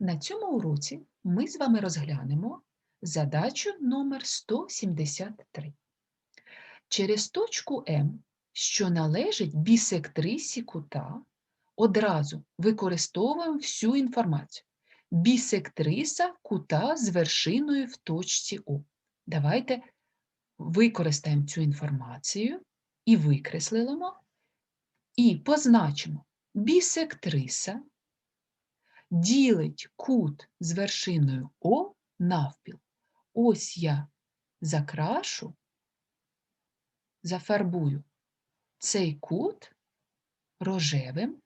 На цьому уроці ми з вами розглянемо задачу номер 173. Через точку М, що належить бісектрисі кута, одразу використовуємо всю інформацію. Бісектриса кута з вершиною в точці О. Давайте використаємо цю інформацію і викреслимо, і позначимо бісектриса ділить кут з вершиною О навпіл. Ось я закрашу, зафарбую цей кут рожевим,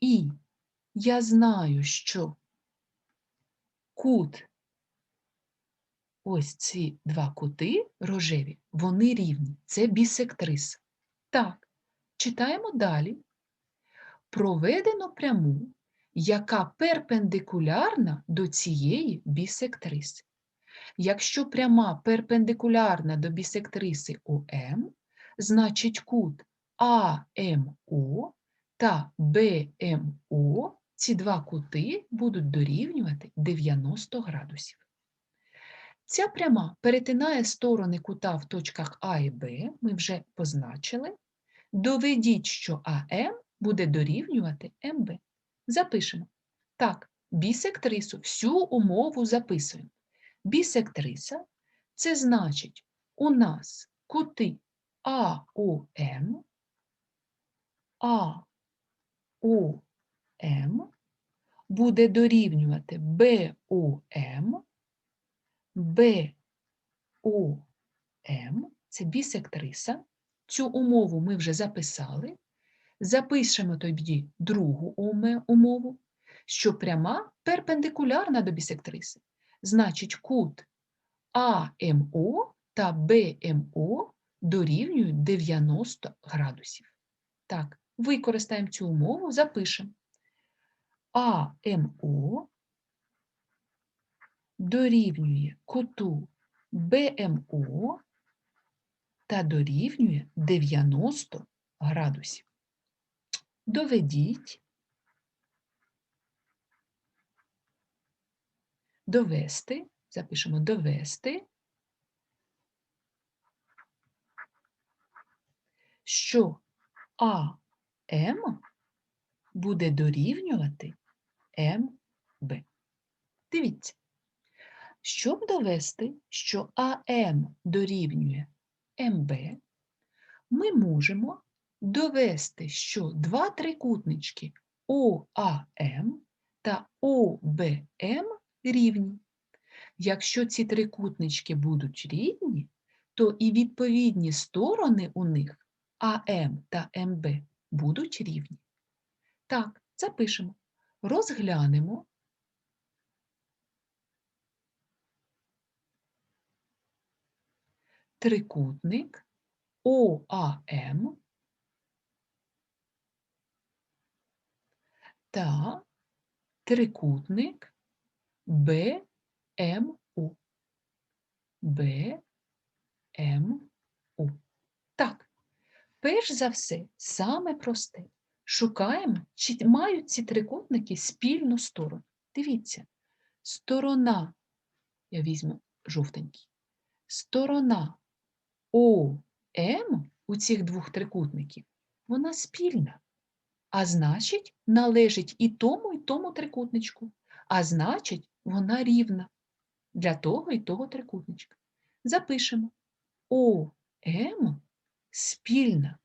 і я знаю, що кут, ось ці два кути рожеві, вони рівні. Це бісектриса. Так, читаємо далі. Проведено пряму яка перпендикулярна до цієї бісектриси. Якщо пряма перпендикулярна до бісектриси ОМ, значить кут АМО та БМО, ці два кути будуть дорівнювати 90 градусів. Ця пряма перетинає сторони кута в точках А і Б, ми вже позначили. Доведіть, що АМ буде дорівнювати МБ. Запишемо. Так, бісектрису, всю умову записуємо. Бісектриса це значить, у нас кути АОМ, АОМ буде дорівнювати БОМ, БОМ, це бісектриса. Цю умову ми вже записали. Запишемо тоді другу умову, що пряма перпендикулярна до бісектриси. Значить, кут АМО та БМО дорівнюють 90 градусів. Так, використаємо цю умову, запишемо. АМО дорівнює куту БМО та дорівнює 90 градусів. Доведіть, довести, запишемо довести, що АМ буде дорівнювати МБ. Дивіться, щоб довести, що АМ дорівнює МБ, ми можемо довести, що два трикутнички ОАМ та ОБМ рівні. Якщо ці трикутнички будуть рівні, то і відповідні сторони у них АМ та МБ будуть рівні. Так, запишемо. Розглянемо. Трикутник ОАМ та трикутник БМУ. БМУ. Так, перш за все, саме просте. Шукаємо, чи мають ці трикутники спільну сторону. Дивіться, сторона, я візьму жовтенький, сторона ОМ у цих двох трикутників, вона спільна. А значить, належить і тому, і тому трикутничку. А значить, вона рівна для того і того трикутничка. Запишемо ОМ спільна.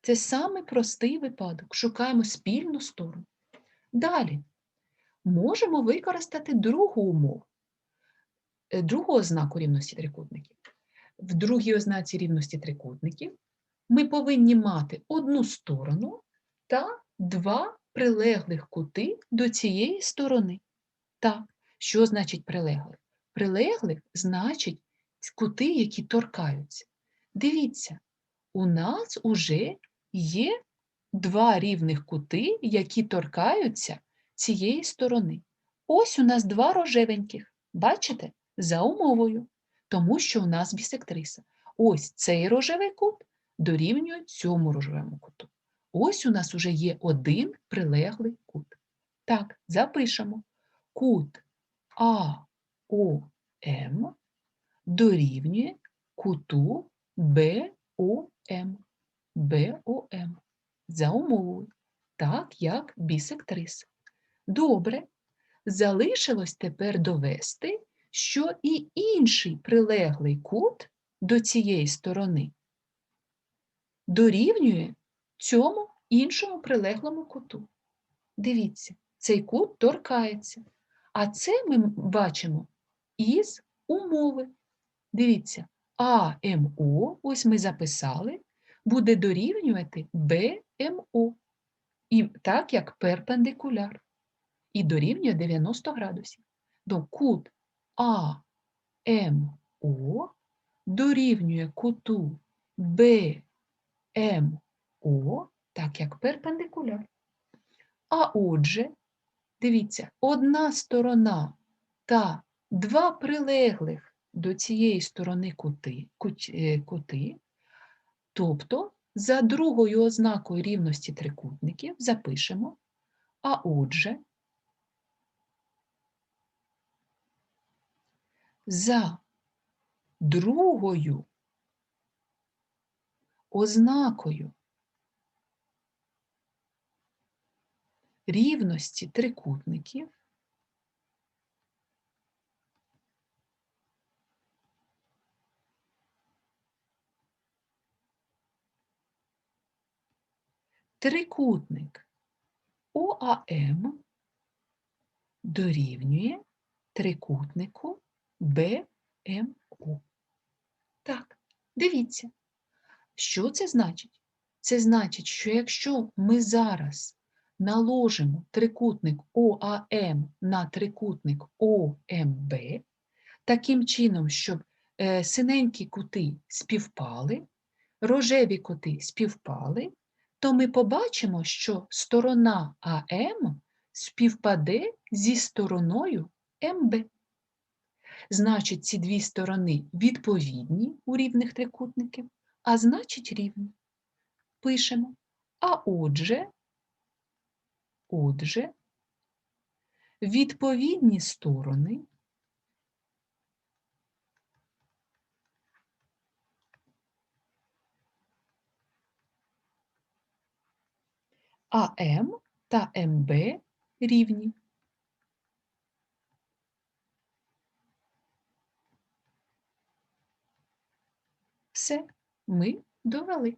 Це саме простий випадок. Шукаємо спільну сторону. Далі можемо використати другу умову, е, другу ознаку рівності трикутників. В другій ознаці рівності трикутників ми повинні мати одну сторону та два прилеглих кути до цієї сторони. Так, що значить прилеглих? Прилеглих значить кути, які торкаються. Дивіться, у нас уже є два рівних кути, які торкаються цієї сторони. Ось у нас два рожевеньких, бачите, за умовою, тому що у нас бісектриса. Ось цей рожевий кут дорівнює цьому рожевому куту. Ось у нас уже є один прилеглий кут. Так, запишемо. Кут АОМ дорівнює куту БОМ. БОМ. За умовою. Так, як бісектрис. Добре. Залишилось тепер довести, що і інший прилеглий кут до цієї сторони дорівнює цьому іншому прилеглому куту. Дивіться, цей кут торкається. А це ми бачимо із умови. Дивіться, АМО, ось ми записали, буде дорівнювати БМО. І так, як перпендикуляр. І дорівнює 90 градусів. До кут АМО дорівнює куту БМО, так як перпендикуляр. А отже, дивіться, одна сторона та два прилеглих до цієї сторони кути, кут- е, кути, тобто за другою ознакою рівності трикутників запишемо, а отже, за другою ознакою. Рівності трикутників. Трикутник ОАМ дорівнює трикутнику БМУ. Так, дивіться, що це значить? Це значить, що якщо ми зараз наложимо трикутник ОАМ на трикутник ОМБ, таким чином, щоб е, синенькі кути співпали, рожеві кути співпали, то ми побачимо, що сторона АМ співпаде зі стороною МБ. Значить, ці дві сторони відповідні у рівних трикутників, а значить рівні. Пишемо. А отже, отже, відповідні сторони АМ та МБ рівні. Все, ми довели.